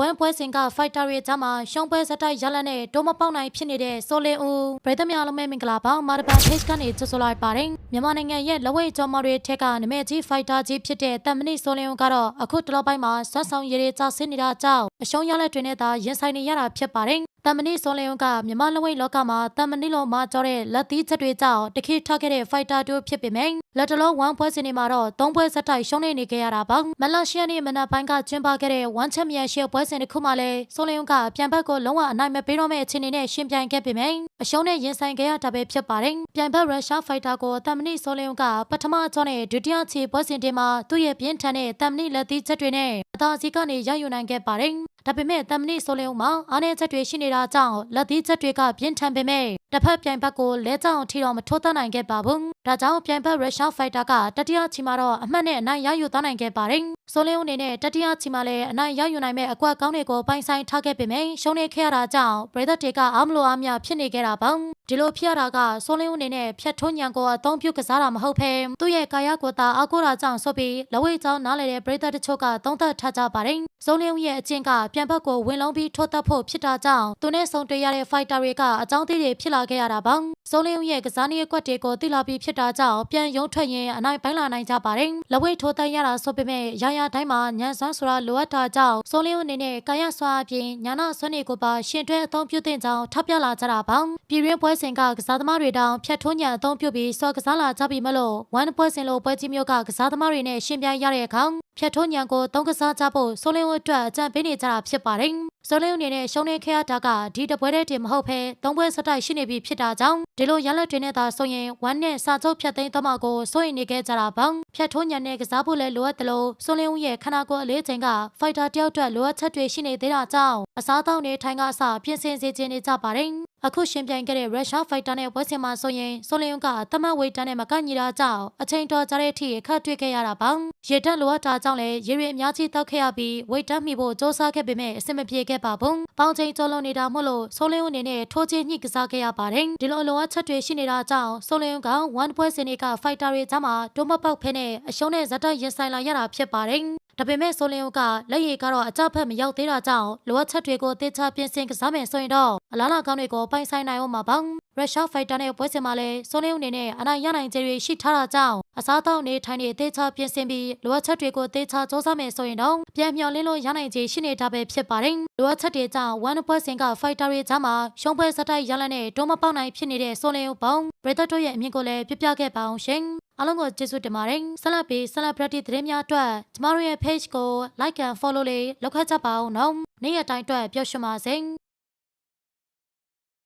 ဝမ်ပွဲစင်ကဖိုက်တာတွေကြားမှာရှုံးပွဲစတိုက်ရလနဲ့ဒိုးမပေါက်နိုင်ဖြစ်နေတဲ့ဆိုလင်ဦးပရိသတ်များလုံးမဲ့မင်္ဂလာပါမာရပါ page ကနေကြိုဆိုလိုက်ပါတယ်မြန်မာနိုင်ငံရဲ့လက်ဝဲကျော်မတွေထက်ကနမဲကြီးဖိုက်တာကြီးဖြစ်တဲ့တမ်မဏိဆိုလင်ဦးကတော့အခုတလောပိုင်းမှာဆွမ်းဆောင်ရည်တွေကြာဆင်းနေတာကြောင့်အရှုံးရလက်တွေနဲ့သာရင်ဆိုင်နေရတာဖြစ်ပါတယ် တမ်မဏိဆိုလင်ဦးကမြန်မာလက်ဝဲလောကမှာတမ်မဏိလိုမှာကြောတဲ့လက်သီးချက်တွေကြောင့်တခိထောက်ခဲ့တဲ့ဖိုက်တာတို့ဖြစ်ပေမယ့်လက်တလုံးဝမ်ပွဲစင်တွေမှာတော့သုံးပွဲဆက်တိုက်ရှုံးနေနေခဲ့ရတာပါမလရှိယနေ့မနက်ပိုင်းကကျင်းပခဲ့တဲ့ဝမ်ချန်ပီယံရှစ်ပွဲစဉ်တစ်ခုမှလည်းဆိုလင်ဦးကပြန်ဘက်ကိုလုံးဝအနိုင်မပေးတော့မယ့်အခြေအနေနဲ့ရှင်ပြိုင်ခဲ့ပေမယ့်အရှုံးနဲ့ရင်ဆိုင်ခဲ့ရတာပဲဖြစ်ပါတယ်ပြန်ဘက်ရုရှားဖိုက်တာကိုတမ်မဏိဆိုလင်ဦးကပထမအကြောနဲ့ဒုတိယချီပွဲစဉ်တွေမှာသူ့ရဲ့ပြင်းထန်တဲ့တမ်မဏိလက်သီးချက်တွေနဲ့အသာစီကနေရယူနိုင်ခဲ့ပါတယ်ဒါပေမဲ့တမ်မဏိဆိုလင်ဦးမှာအားနည်းချက်တွေရှိနေတာကြောင့်လက်သီးချက်တွေကပြင်းထန်ပေမဲ့တစ်ဖက်ပြိုင်ဘက်ကိုလဲကြောင်အထိတော့မထိုးသနိုင်ခဲ့ပါဘူး။ ဒါကြောင့်ပြိုင်ဘက်ရုရှားဖိုက်တာကတတိယချီမှာတော့အမှတ်နဲ့အနိုင်ရယူသွားနိုင်ခဲ့ပါတယ်။ဆိုလင်းဦးအနေနဲ့တတိယချီမှာလည်းအနိုင်ရယူနိုင်မဲ့အကွက်ကောင်းတွေကိုပိုင်ဆိုင်ထားခဲ့ပေမဲ့ရှုံးနေခဲ့ရတာကြောင့်ပရိသတ်တွေကအားမလို့အားမရဖြစ်နေခဲ့တာပါ။ဒီလိုဖြစ်ရတာကဆိုလင်းဦးအနေနဲ့ဖြတ်ထွန်းညံကိုအသုံးပြုကစားတာမဟုတ်ဘဲသူ့ရဲ့ကာယကိုယ်တာအကူတာကြောင့်ဆိုပြီးလဝိတ်ကြောင်းနားလေတဲ့ပရိသတ်တချို့ကသုံးသပ်ထားကြပါတယ်။ဆိုလင်းဦးရဲ့အချင်းကပြန်ဘက်ကိုဝင်လုံးပြီးထိုးသက်ဖို့ဖြစ်တာကြောင့်သူနဲ့ဆုံတွေ့ရတဲ့ဖိုက်တာတွေကအကြောင်းသေးတွေဖြစ်လာခဲ့ရတာပါ။ဆိုလင်းဦးရဲ့ကစားနည်းအကွက်တွေကိုသိလာပြီးဖြစ်တာကြောင့်ပြန်ရုံထွက်ရင်အနိုင်ပိုင်းလာနိုင်ကြပါတယ်။လဝိတ်ထိုးသက်ရတာဆိုပေမဲ့ရရတိုင်းမှာညံစွမ်းဆိုတာလိုအပ်တာကြောင့်ဆိုလင်းဦးအနေနဲ့ကာယစွာအပြင်ညာနာစွမ်းတွေကိုပါရှင်တွဲအသုံးပြုတဲ့ကြောင်းထပ်ပြလာကြတာပါ။ပြည်ရင်းပွဲစဉ်ကကစားသမားတွေတောင်ဖြတ်ထွန်းညာအသုံးပြုပြီးစောကစားလာကြပြီမလို့ဝမ်ပွဲစဉ်လိုပွဲကြီးမျိုးကကစားသမားတွေနဲ့ရှင်ပြိုင်ရတဲ့အခါ ဖြတ်ထွန်းညံကိုသုံးကစားကြဖို့ဆိုလင်းဝတ်အတွက်အကြံပေးနေကြတာဖြစ်ပါတယ်။ဆိုလင်းအနေနဲ့ရှုံးနေခဲ့ရတာကဒီတပွဲတည်းတင်မဟုတ်ဘဲသုံးပွဲစတိုက်ရှိနေပြီဖြစ်တာကြောင့်ဒီလိုရလက်တွေနဲ့သာဆိုရင်ဝမ်းနဲ့စာချုပ်ဖြတ်သိမ်းသွားမှာကိုစိုးရိမ်နေခဲ့ကြတာပေါ့။ဖြတ်ထွန်းညံနဲ့ကစားဖို့လည်းလိုအပ်တယ်လို့ဆိုလင်းဦးရဲ့ခန္ဓာကိုယ်အလေးချိန်ကဖိုက်တာတယောက်အတွက်လိုအပ်ချက်တွေရှိနေသေးတာကြောင့်အစားအသောက်နဲ့ထိုင်ကအစပြင်ဆင်စေခြင်းနေကြပါတယ်။ အခုရှင်ပြိုင်ခဲ့တဲ့ရုရှားဖိုက်တာနဲ့ပွဲစဉ်မှာဆိုရင်ဆိုလင်းကတမတ်ဝေးတန်းနဲ့မကန့်ညီတာကြောင့်အချိန်တော်ကြာတဲ့အထိအခက်တွေ့ခဲ့ရတာပေါ့။ရေတက်လိုအပ်တာကြောင့်လည်းရေရီအများကြီးတောက်ခဲ့ရပြီးဝေးတန်းမိဖို့စ조사ခဲ့ပေမဲ့အဆင်မပြေခဲ့ပါဘူး။ပေါင်ချိန်ကျော်လွန်နေတာမို့လို့ဆိုလင်းအနေနဲ့ထိုးချင်းညှိကစားခဲ့ရပါတယ်။ဒီလိုလိုအပ်ချက်တွေရှိနေတာကြောင့်ဆိုလင်းက1ပွဲစဉ်တွေကဖိုက်တာတွေကြားမှာဒုံမပေါက်ဖဲနဲ့အရှုံးနဲ့ဇက်တက်ရင်ဆိုင်လာရတာဖြစ်ပါတယ်။ ဒါပေမဲ့ဆိုလင်ယိုကလက်ရည်ကတော့အကြဖက်မရောက်သေးတာကြောင့်လိုအပ်ချက်တွေကိုအသေးချပြင်ဆင်ကစားမယ်ဆိုရင်တော့အလားလာကောင်းတွေကိုပိုင်ဆိုင်နိုင်အောင်မှာပေါ့ရုရှားဖိုက်တာနဲ့ပွဲစဉ်မှာလည်းဆိုလင်ယိုအနေနဲ့အနိုင်ရနိုင်ခြေတွေရှိထားတာကြောင့်အစားအသောက်နေထိုင်နေအသေးချပြင်ဆင်ပြီးလိုအပ်ချက်တွေကိုအသေးချစ조사မယ်ဆိုရင်တော့ပြန်မျှော်လင့်လို့ရနိုင်ခြေရှိနေတာပဲဖြစ်ပါတယ်လိုအပ်ချက်တွေကြောင့်ဝမ်ပွဲစဉ်ကဖိုက်တာတွေကြားမှာရှုံးပွဲစတိုက်ရလနဲ့ဒုံမပေါက်နိုင်ဖြစ်နေတဲ့ဆိုလင်ယိုပေါင်းဘရဒတ်တို့ရဲ့အမြင်ကိုလည်းပြပြခဲ့ပါအောင်ရှင် အားလုံးကိုကျေးဇူးတင်ပါတယ်ဆက်လက်ပြီးဆက်လက်ပရက်တီသတင်းများအတွက်ကျမတို့ရဲ့ page ကို like and follow လေးလုပ်ခတ်ကြပါဦးနော်နေ့ရက်တိုင်းအတွက်ပျော်ရွှင်ပါစေ